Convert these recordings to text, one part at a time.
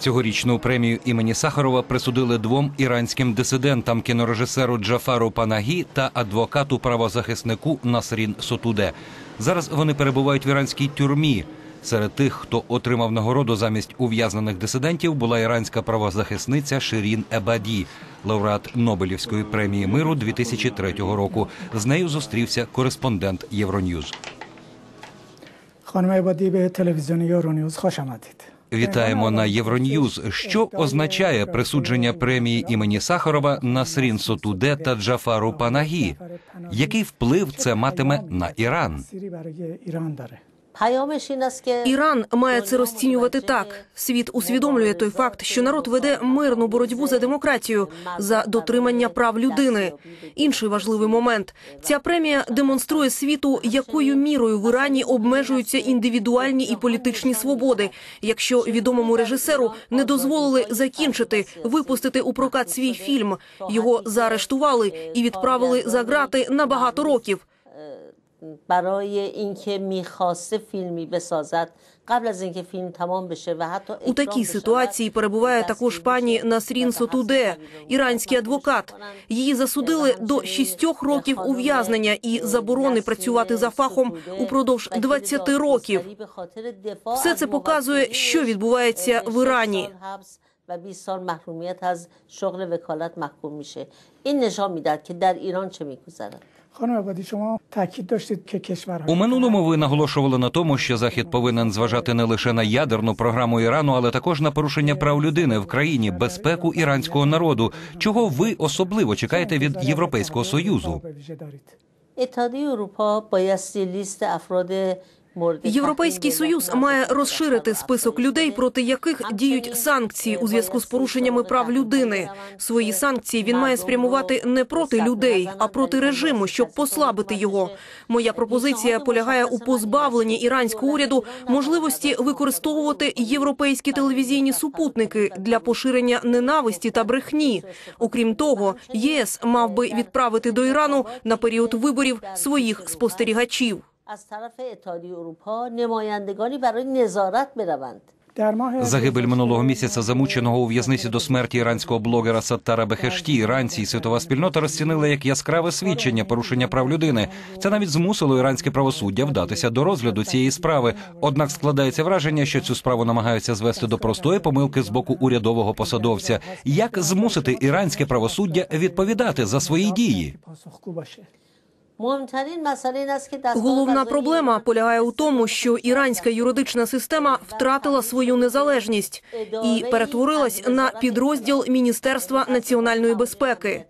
Цьогорічну премію імені Сахарова присудили двом іранським дисидентам, кінорежисеру Джафару Панагі та адвокату правозахиснику Насрін Сотуде. Зараз вони перебувають в іранській тюрмі. Серед тих, хто отримав нагороду замість ув'язнених дисидентів, була іранська правозахисниця Ширін Ебаді, лауреат Нобелівської премії миру 2003 року. З нею зустрівся кореспондент Євроньюз. Ханмебадібе телевізіонюронюз хошаматит. Вітаємо на Євроньюз. Що означає присудження премії імені Сахарова на срін Сотуде та Джафару Панагі? Який вплив це матиме на Іран? Іран має це розцінювати так. Світ усвідомлює той факт, що народ веде мирну боротьбу за демократію, за дотримання прав людини. Інший важливий момент: ця премія демонструє світу, якою мірою в Ірані обмежуються індивідуальні і політичні свободи, якщо відомому режисеру не дозволили закінчити випустити у прокат свій фільм. Його заарештували і відправили за грати на багато років. برای اینکه میخواسته فیلمی بسازد قبل از اینکه فیلم تمام بشه و حتی У такій ситуації перебуває також пані Насрін Сотуде, іранський адвокат. Її засудили до шістьох років ув'язнення і заборони працювати за фахом упродовж 20 років. Все це показує, що відбувається в Ірані. و 20 سال محرومیت از شغل وکالت محکوم میشه این نشان میدهد که در ایران چه میگذرد خانم عبادی شما تاکید داشتید که کشورهای У минулому ви наголошували на тому, що захід повинен зважати не лише на ядерну програму Ірану, але також на порушення прав людини в країні, безпеку іранського народу. Чого ви особливо чекаєте від Європейського союзу? به ویژه دارید اتحادیه اروپا بایستی لیست افراد مورد Європейський союз має розширити список людей, проти яких діють санкції у зв'язку з порушеннями прав людини. Свої санкції він має спрямувати не проти людей, а проти режиму, щоб послабити його. Моя пропозиція полягає у позбавленні іранського уряду можливості використовувати європейські телевізійні супутники для поширення ненависті та брехні. Окрім того, ЄС мав би відправити до Ірану на період виборів своїх спостерігачів. از طرف اتحادیه اروپا نمایندگانی برای نظارت بروند در ماه Загибель минулого місяця замученого у в'язниці до смерті іранського блогера Саттара Бехешті іранці і світова спільнота розцінили як яскраве свідчення порушення прав людини. Це навіть змусило іранське правосуддя вдатися до розгляду цієї справи. Однак складається враження, що цю справу намагаються звести до простої помилки з боку урядового посадовця. Як змусити іранське правосуддя відповідати за свої дії? Головна проблема полягає у тому, що іранська юридична система втратила свою незалежність і перетворилась на підрозділ Міністерства національної безпеки.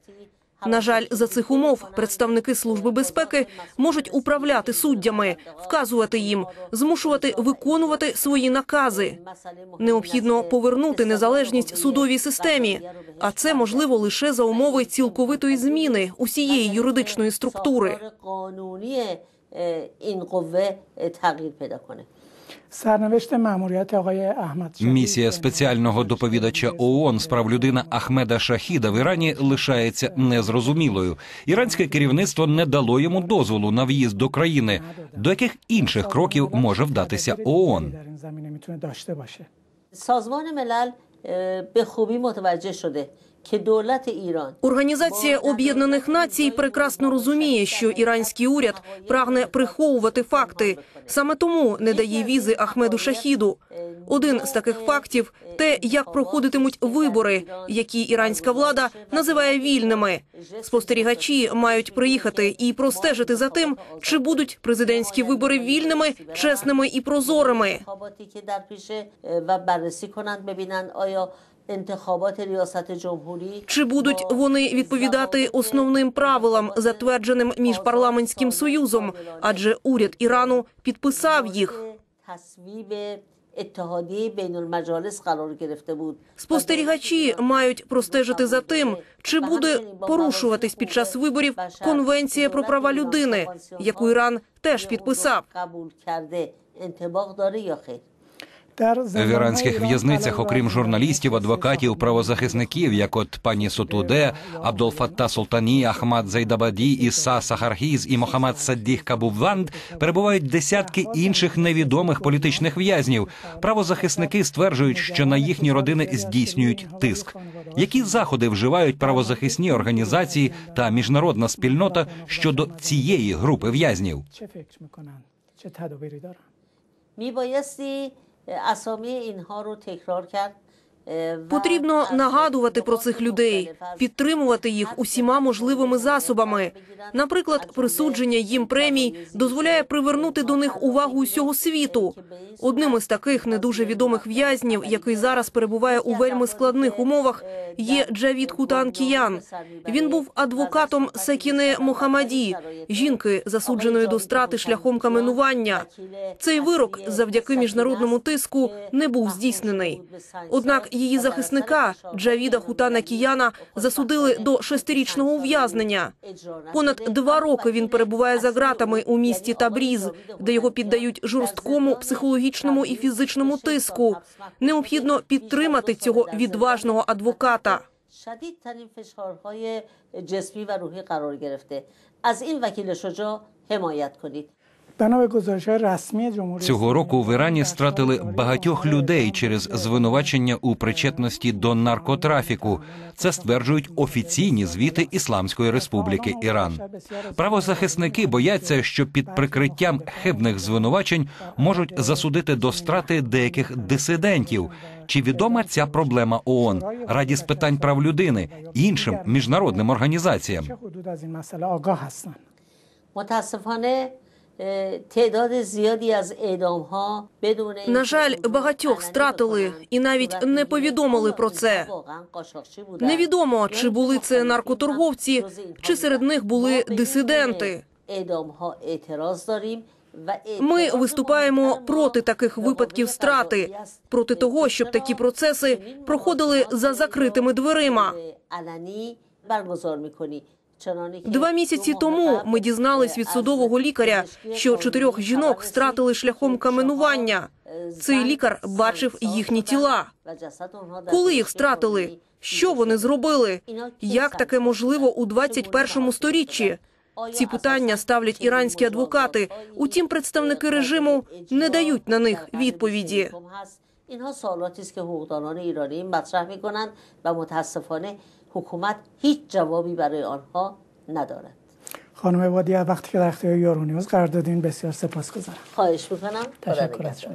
На жаль, за цих умов представники служби безпеки можуть управляти суддями, вказувати їм, змушувати виконувати свої накази. Необхідно повернути незалежність судовій системі, а це можливо лише за умови цілковитої зміни усієї юридичної структури. ساختار قانونی اه، این قوه اه، تغییر پیدا کنه سرنوشت مأموریت آقای احمد شهید Місія спеціального доповідача ООН з прав людини Ахмеда Шахіда в Ірані лишається незрозумілою. Іранське керівництво не дало йому дозволу на в'їзд до країни. До яких інших кроків може вдатися ООН? در این زمینه میتونه داشته باشه سازمان ملل اه، به خوبی متوجه شده که دولت ایران Організація Об'єднаних Націй прекрасно розуміє, що іранський уряд прагне приховувати факти. Саме тому не дає візи Ахмеду Шахіду. Один з таких фактів те, як проходитимуть вибори, які іранська влада називає вільними. Спостерігачі мають приїхати і простежити за тим, чи будуть президентські вибори вільними, чесними і прозорими. Чи будуть вони відповідати основним правилам, затвердженим міжпарламентським союзом, адже уряд Ірану підписав їх. Спостерігачі мають простежити за тим, чи буде порушуватись під час виборів конвенція про права людини, яку Іран теж підписав. В іранських в'язницях, окрім журналістів, адвокатів, правозахисників, як от пані Сутуде, Абдулфатта Султані, Ахмад Зайдабаді, Іса Сахаргіз і Мохаммад Саддіх Кабуванд, перебувають десятки інших невідомих політичних в'язнів. Правозахисники стверджують, що на їхні родини здійснюють тиск. Які заходи вживають правозахисні організації та міжнародна спільнота щодо цієї групи в'язнів? اسامی اینها رو تکرار کرد. Потрібно нагадувати про цих людей, підтримувати їх усіма можливими засобами. Наприклад, присудження їм премій дозволяє привернути до них увагу усього світу. Одним із таких не дуже відомих в'язнів, який зараз перебуває у вельми складних умовах, є Джавід Хутанкіян. Він був адвокатом Секіне Мохамаді, жінки, засудженої до страти шляхом каменування. Цей вирок завдяки міжнародному тиску не був здійснений. Однак її захисника Джавіда Хутана Кіяна засудили до шестирічного ув'язнення. Понад два роки він перебуває за ґратами у місті Табріз, де його піддають жорсткому психологічному і фізичному тиску. Необхідно підтримати цього відважного адвоката. شدیدترین فشارهای جسمی و روحی قرار گرفته از این وکیل شجاع حمایت کنید Цього року в Ірані стратили багатьох людей через звинувачення у причетності до наркотрафіку. Це стверджують офіційні звіти Ісламської Республіки Іран. Правозахисники бояться, що під прикриттям хибних звинувачень можуть засудити до страти деяких дисидентів. Чи відома ця проблема ООН, раді з питань прав людини іншим міжнародним організаціям? На жаль, багатьох стратили і навіть не повідомили про це. Невідомо, чи були це наркоторговці, чи серед них були дисиденти. Ми виступаємо проти таких випадків страти, проти того, щоб такі процеси проходили за закритими дверима. Два місяці тому ми дізнались від судового лікаря, що чотирьох жінок стратили шляхом каменування. Цей лікар бачив їхні тіла. Коли їх стратили? Що вони зробили? Як таке можливо у 21-му сторіччі? Ці питання ставлять іранські адвокати. Утім, представники режиму не дають на них відповіді. اینها سوالاتی است که حقوقدانان ایرانی مطرح می‌کنند و متاسفانه حکومت هیچ جوابی برای آنها ندارد. خانم عبادی وقتی که در اختیار یارو نیوز قرار دادین بسیار سپاسگزارم خواهش می‌کنم. تشکر از. شما